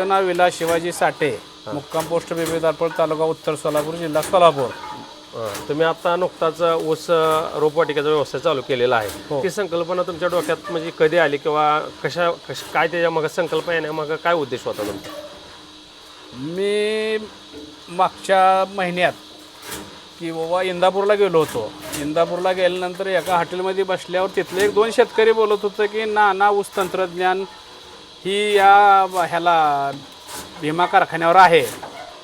नाव विलास शिवाजी साठे मुक्काम पोस्ट बेबीदारपूर तालुका उत्तर सोलापूर जिल्हा सोलापूर. तुम्ही आता नुकताच ऊस रोपवाटिकेचा व्यवसाय चालू केलेला आहे. ती संकल्पना तुमच्या डोक्यात म्हणजे कधी आली किंवा कशा कश काय त्याच्या मग संकल्पना येण्यामागं काय उद्देश होता तुमचा? मी मागच्या महिन्यात की बाबा इंदापूरला गेलो होतो. इंदापूरला गेल्यानंतर एका हॉटेलमध्ये बसल्यावर तिथले एक दोन शेतकरी बोलत होतं की नाना ऊस तंत्रज्ञान ही या ह्याला भीमा कारखान्यावर आहे.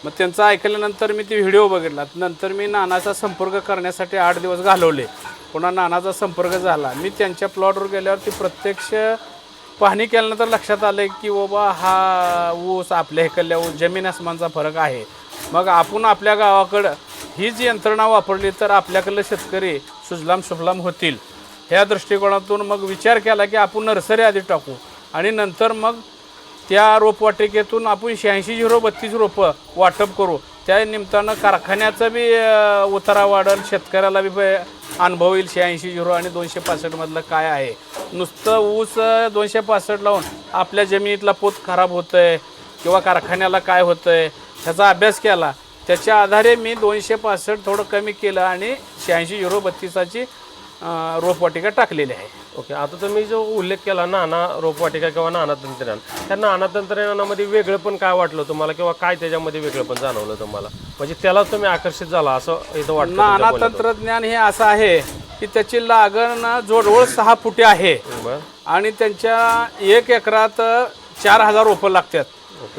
मग त्यांचं ऐकल्यानंतर मी ती व्हिडिओ बघितला. नंतर मी नानाचा संपर्क करण्यासाठी आठ दिवस घालवले. पुन्हा नानाचा संपर्क झाला. मी त्यांच्या प्लॉटवर गेल्यावर ती प्रत्यक्ष पाहणी केल्यानंतर लक्षात आलं की बाबा हा ऊस आपल्या इकडल्या ऊस जमीन आसमानचा फरक आहे. मग आपण आपल्या गावाकडं हीच यंत्रणा वापरली तर आपल्याकडले शेतकरी सुजलाम सुफलाम होतील. ह्या दृष्टिकोनातून मग विचार केला की आपण नर्सरी आधी टाकू. आणि नंतर मग त्या रोपवाटिकेतून आपण शहाऐंशी झिरो बत्तीस रोपं वाटप करू. त्या निमित्तानं कारखान्याचा बी उतारा वाढेल शेतकऱ्याला बी अनुभव येईल शहाऐंशी झिरो आणि दोनशे पासष्टमधलं काय आहे. नुसतं ऊस दोनशे पासष्ट लावून आपल्या जमिनीतला पोत खराब होतं आहे किंवा कारखान्याला काय होतं आहे ह्याचा अभ्यास केला त्याच्या आधारे मी दोनशे पासष्ट थोडं कमी केलं आणि शहाऐंशी झिरो बत्तीसाची रोपवाटिका टाकलेली आहे. ओके आता तुम्ही जो उल्लेख केला नाना रोपवाटिका किंवा नाना तंत्रज्ञान त्या नाना तंत्रज्ञानामध्ये वेगळं पण काय वाटलं तुम्हाला किंवा काय त्याच्यामध्ये वेगळं पण जाणवलं तुम्हाला? म्हणजे त्याला तुम्ही आकर्षित झाला असं इथं वाटतं नाना तुमच्या बोलण्यातून. तंत्रज्ञान हे असं आहे की त्याची लागण जोडवळ सहा फुटे आहे. बरं. आणि त्यांच्या एक एकरात चार हजार रोपं लागतात.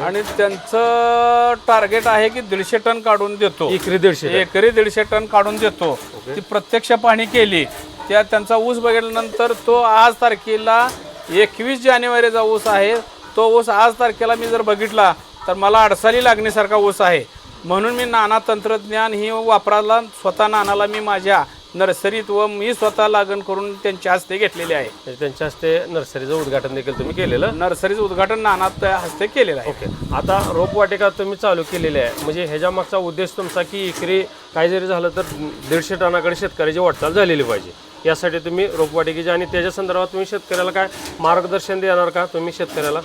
आणि त्यांचं टार्गेट आहे की दीडशे टन काढून देतो. इकरी दीडशे एकरी दीडशे टन काढून देतो. ती प्रत्यक्ष पाहणी केली. त्या त्यांचा ऊस बघितल्यानंतर तो आज तारखेला एकवीस जानेवारीचा ऊस आहे. तो ऊस आज तारखेला मी जर बघितला तर मला अडसाली लागण्यासारखा ऊस आहे. म्हणून मी नाना तंत्रज्ञान ही वापराला स्वतः नानाला मी माझ्या नर्सरीत व मी स्वतः लागण करून त्यांच्या हस्ते घेतलेले आहे. म्हणजे त्यांच्या हस्ते नर्सरीचं उद्घाटन देखील तुम्ही केलेलं? नर्सरीचं उद्घाटन नाना त्या हस्ते केलेलं आहे. ओके. आता रोपवाटिका तुम्ही चालू केलेली आहे. म्हणजे ह्याच्या मागचा उद्देश तुमचा की इकरी काय जरी झालं तर दीडशे टनाकडे शेतकऱ्याची वाटचाल झालेली पाहिजे. यासाठी तुम्ही रोपवाटिकेची आणि त्याच्या संदर्भात तुम्ही शेतकऱ्याला काय मार्गदर्शन देणार का तुम्ही शेतकऱ्याला?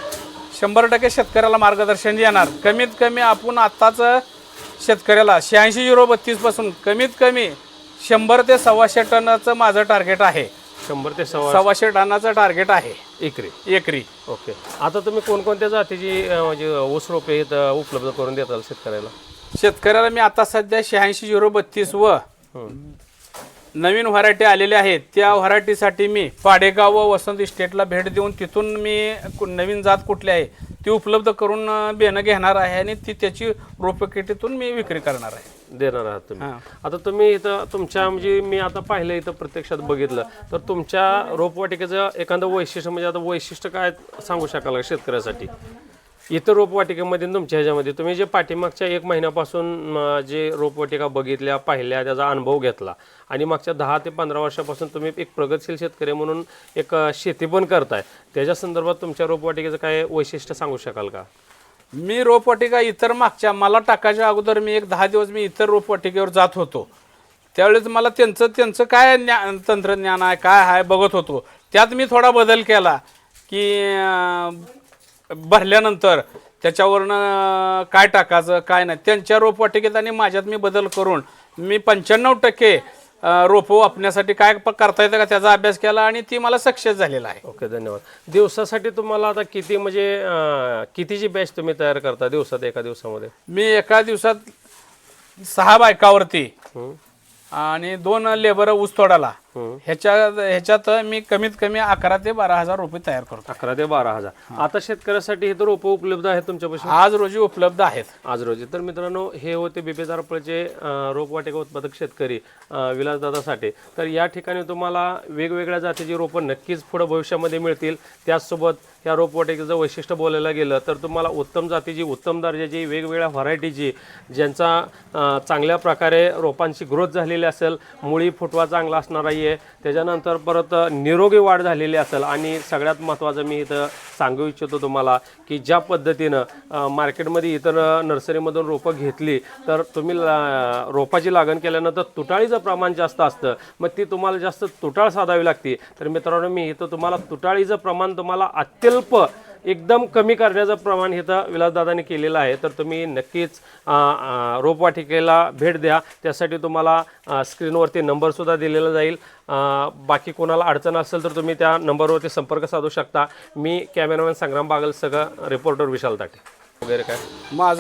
शंभर टक्के शेतकऱ्याला मार्गदर्शन देणार. कमीत कमी आपण आत्ताच शेतकऱ्याला शहाऐंशी झिरो बत्तीसपासून कमीत कमी शंभर ते सव्वाशे टनाचं माझं टार्गेट आहे. शंभर ते सव्वा सव्वाशे टनाचं टार्गेट आहे. एकरी. एकरी. ओके. आता तुम्ही कोणकोणत्या जातीची अं, म्हणजे ऊस रोपे इथं उपलब्ध करून देताल शेतकऱ्याला? शेतकऱ्याला मी आता सध्या शहाऐंशी झिरो बत्तीस व नवीन व्हरायटी आलेल्या आहेत. त्या व्हरायटीसाठी मी पाडेगाव व वसंत इस्टेटला भेट देऊन तिथून मी कु- नवीन जात कुठली आहे ती उपलब्ध करून अं, बियाणं घेणार आहे आणि ती त्याची रोपकेटीतून मी विक्री करणार आहे. देणार आहात तुम्ही. आता तुम्ही इथं तुमच्या म्हणजे मी आता पाहिलं इथं प्रत्यक्षात बघितलं तर तुमच्या रोपवाटिकेचं एखादं वैशिष्ट्य म्हणजे आता वैशिष्ट्य काय सांगू शकाल का शेतकऱ्यासाठी? इतर रोपवाटिकेमध्ये तुमच्या ह्याच्यामध्ये तुम्ही जे पाठीमागच्या एक महिन्यापासून अं, जे रोपवाटिका बघितल्या पाहिल्या त्याचा अनुभव घेतला आणि मागच्या दहा ते पंधरा वर्षापासून तुम्ही एक प्रगतशील शेतकरी म्हणून एक अं, शेती पण करताय त्याच्या संदर्भात तुमच्या रोपवाटिकेचं काय वैशिष्ट्य सांगू शकाल का? मी रोपवाटिका इतर मागच्या मला टाकायच्या अगोदर मी एक दहा दिवस मी इतर रोपवाटिकेवर जात होतो. त्यावेळेस मला त्यांचं त्यांचं काय ज्ञा तंत्रज्ञान आहे काय आहे बघत होतो. त्यात मी थोडा बदल केला की भरल्यानंतर त्याच्यावरनं काय टाकायचं काय नाही. त्यांच्या रोपवाटिकेत आणि माझ्यात मी बदल करून मी पंच्याण्णव टक्के रोपं वापरण्यासाठी काय प- करता येतं का त्याचा अभ्यास केला आणि ती मला सक्सेस झालेला आहे ओके धन्यवाद दिवसासाठी तुम्हाला आता किती म्हणजे अं, कितीची बॅच तुम्ही तयार करता दिवसात एका दिवसामध्ये मी एका दिवसात सहा बायकावरती हं? आणि दोन लेबर ऊस तोडाला हं. ह्याच्या ह्याच्यात मी कमीत कमी अकरा ते बारा हजार रुपये तयार करतो. अकरा ते बारा हजार. आता शेतकऱ्यासाठी हे तर रोपं उपलब्ध आहेत तुमच्यापाशी? आज रोजी उपलब्ध आहेत. आज रोजी. तर मित्रांनो हे होते बिबे जारपळचे रोपवाटिका उत्पादक शेतकरी विलासदादा साठे तर या ठिकाणी तुम्हाला वेगवेगळ्या जातीची रोपं नक्कीच पुढे भविष्यामध्ये मिळतील. त्याचसोबत या रोपवाटिकेचं वैशिष्ट्य बोलायला गेलं तर तुम्हाला उत्तम जातीची उत्तम दर्जाची वेगवेगळ्या व्हरायटीची ज्यांचा चांगल्या प्रकारे रोपांची ग्रोथ झालेली असेल मुळी फुटवा चांगला असणार आहे त्याच्यानंतर परत निरोगी वाढ झालेली असेल आणि सगळ्यात महत्त्वाचं मी इथं सांगू इच्छितो तुम्हाला की ज्या पद्धतीनं मार्केटमध्ये इतर नर्सरीमधून रोपं घेतली तर तुम्ही ला- रोपाची लागण केल्यानंतर तुटाळीचं प्रमाण जास्त असतं. मग ती तुम्हाला जास्त तुटाळ साधावी लागते. तर मित्रांनो मी इथं तुम्हाला तुटाळीचं प्रमाण तुम्हाला अत्यल्प एकदम कमी करण्याचं प्रमाण इथं विलासदादांनी केलेलं आहे. तर तुम्ही नक्कीच रोपवाटिकेला भेट द्या. त्यासाठी तुम्हाला स्क्रीनवरती नंबरसुद्धा दिलेला जाईल. बाकी कोणाला अडचण असेल तर तुम्ही त्या नंबरवरती संपर्क साधू शकता. मी कॅमेरामॅन संग्राम बागल सगळं रिपोर्टर विशाल ताटे. वगैरे काय? माझं